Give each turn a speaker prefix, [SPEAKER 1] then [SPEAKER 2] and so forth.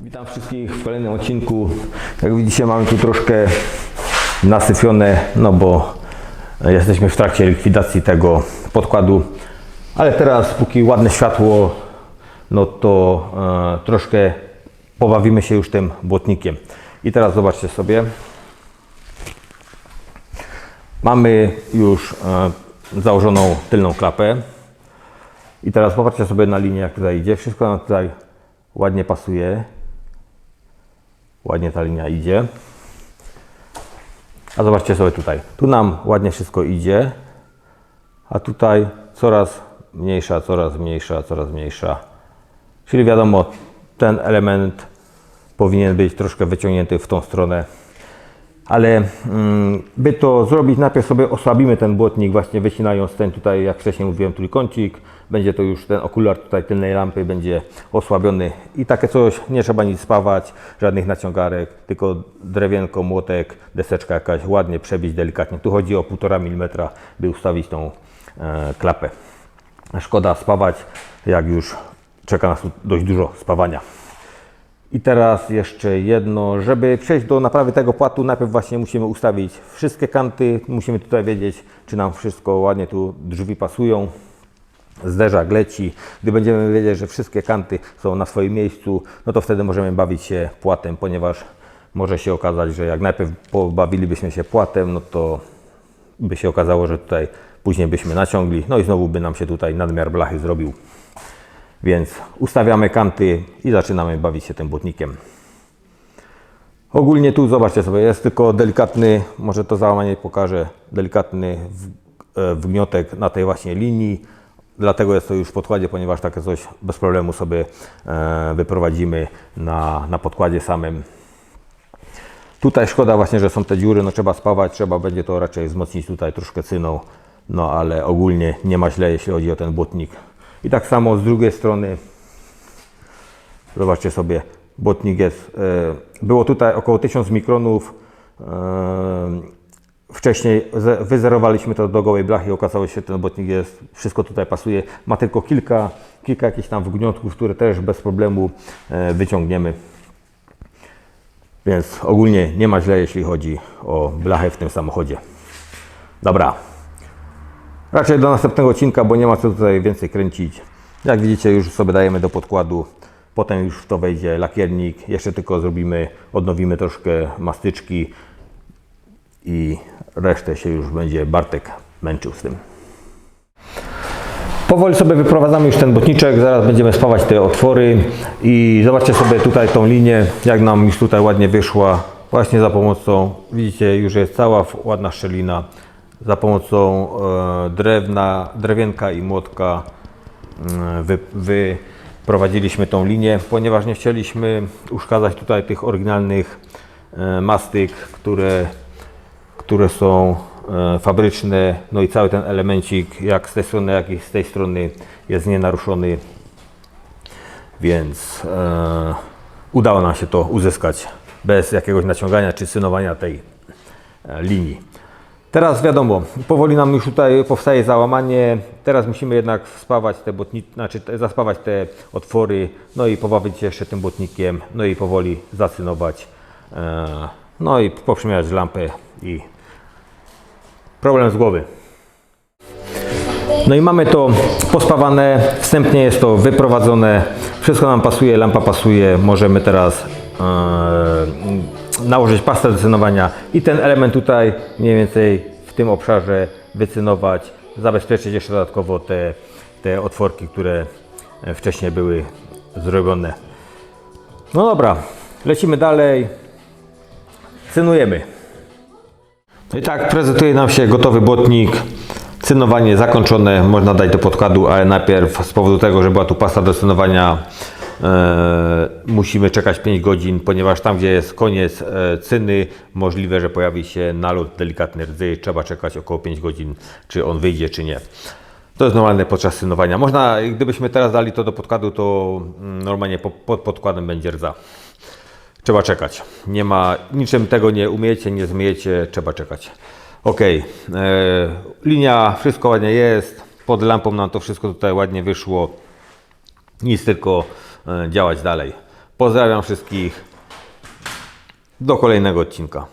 [SPEAKER 1] Witam wszystkich w kolejnym odcinku. Jak widzicie mamy tu troszkę nasyfione, no bo jesteśmy w trakcie likwidacji tego podkładu. Ale teraz póki ładne światło, no to e, troszkę pobawimy się już tym błotnikiem. I teraz zobaczcie sobie. Mamy już e, założoną tylną klapę. I teraz popatrzcie sobie na linię, jak tutaj idzie. Wszystko nam tutaj ładnie pasuje. Ładnie ta linia idzie. A zobaczcie sobie tutaj. Tu nam ładnie wszystko idzie. A tutaj coraz mniejsza, coraz mniejsza, coraz mniejsza. Czyli wiadomo, ten element powinien być troszkę wyciągnięty w tą stronę. Ale mm, by to zrobić, najpierw sobie osłabimy ten błotnik, właśnie wycinając ten tutaj, jak wcześniej mówiłem, trójkącik. Będzie to już ten okular tutaj tylnej lampy będzie osłabiony. I takie coś, nie trzeba nic spawać, żadnych naciągarek, tylko drewienko, młotek, deseczka jakaś, ładnie przebić delikatnie. Tu chodzi o 1,5 mm, by ustawić tą e, klapę. Szkoda spawać, jak już czeka nas dość dużo spawania. I teraz jeszcze jedno, żeby przejść do naprawy tego płatu, najpierw właśnie musimy ustawić wszystkie kanty, musimy tutaj wiedzieć, czy nam wszystko ładnie tu drzwi pasują. Zderzak leci. Gdy będziemy wiedzieć, że wszystkie kanty są na swoim miejscu, no to wtedy możemy bawić się płatem, ponieważ może się okazać, że jak najpierw pobawilibyśmy się płatem, no to by się okazało, że tutaj później byśmy naciągli, no i znowu by nam się tutaj nadmiar blachy zrobił. Więc ustawiamy kanty i zaczynamy bawić się tym błotnikiem. Ogólnie tu zobaczcie sobie, jest tylko delikatny, może to załamanie pokażę, delikatny e, wgniotek na tej właśnie linii. Dlatego jest to już w podkładzie, ponieważ takie coś bez problemu sobie e, wyprowadzimy na, na podkładzie samym. Tutaj szkoda właśnie, że są te dziury, no trzeba spawać, trzeba będzie to raczej wzmocnić tutaj troszkę cyną, no ale ogólnie nie ma źle, jeśli chodzi o ten błotnik. I tak samo z drugiej strony, zobaczcie sobie, błotnik jest, e, było tutaj około 1000 mikronów, e, Wcześniej ze- wyzerowaliśmy to do gołej blachy i okazało się, że ten błotnik jest, wszystko tutaj pasuje. Ma tylko kilka, kilka jakichś tam wgniotków, które też bez problemu e, wyciągniemy. Więc ogólnie nie ma źle, jeśli chodzi o blachę w tym samochodzie. Dobra. Raczej do następnego odcinka, bo nie ma co tutaj więcej kręcić. Jak widzicie, już sobie dajemy do podkładu. Potem już w to wejdzie lakiernik. Jeszcze tylko zrobimy, odnowimy troszkę mastyczki i resztę się już będzie Bartek męczył z tym. Powoli sobie wyprowadzamy już ten botniczek, zaraz będziemy spawać te otwory i zobaczcie sobie tutaj tą linię, jak nam już tutaj ładnie wyszła. Właśnie za pomocą, widzicie, już jest cała ładna szczelina. Za pomocą e, drewna, drewienka i młotka mm, wy, wyprowadziliśmy tą linię, ponieważ nie chcieliśmy uszkadzać tutaj tych oryginalnych e, mastyk, które które są e, fabryczne, no i cały ten elemencik, jak z tej strony, jak i z tej strony jest nienaruszony, więc e, udało nam się to uzyskać bez jakiegoś naciągania czy synowania tej linii. Teraz wiadomo, powoli nam już tutaj powstaje załamanie, teraz musimy jednak spawać te botni, znaczy zaspawać te otwory, no i pobawić się jeszcze tym błotnikiem, no i powoli zacynować, e, no i poprzemiać lampę i problem z głowy. No i mamy to pospawane, wstępnie jest to wyprowadzone, wszystko nam pasuje, lampa pasuje, możemy teraz e, nałożyć pastę do cynowania i ten element tutaj mniej więcej w tym obszarze wycynować, zabezpieczyć jeszcze dodatkowo te, te otworki, które e, wcześniej były zrobione. No dobra, lecimy dalej, cynujemy. No i tak prezentuje nam się gotowy błotnik. Cynowanie zakończone, można dać do podkładu, ale najpierw z powodu tego, że była tu pasta do cynowania, musimy czekać 5 godzin, ponieważ tam, gdzie jest koniec e, cyny, możliwe, że pojawi się nalot delikatny rdzy. Trzeba czekać około 5 godzin, czy on wyjdzie, czy nie. To jest normalne podczas cynowania. Można, gdybyśmy teraz dali to do podkładu, to mm, normalnie po, pod podkładem będzie rdza. Trzeba czekać. Nie ma, niczym tego nie umiecie, nie zmyjecie, trzeba czekać. Ok, e, linia, wszystko ładnie jest. Pod lampą nam to wszystko tutaj ładnie wyszło. Nic tylko e, działać dalej. Pozdrawiam wszystkich. Do kolejnego odcinka.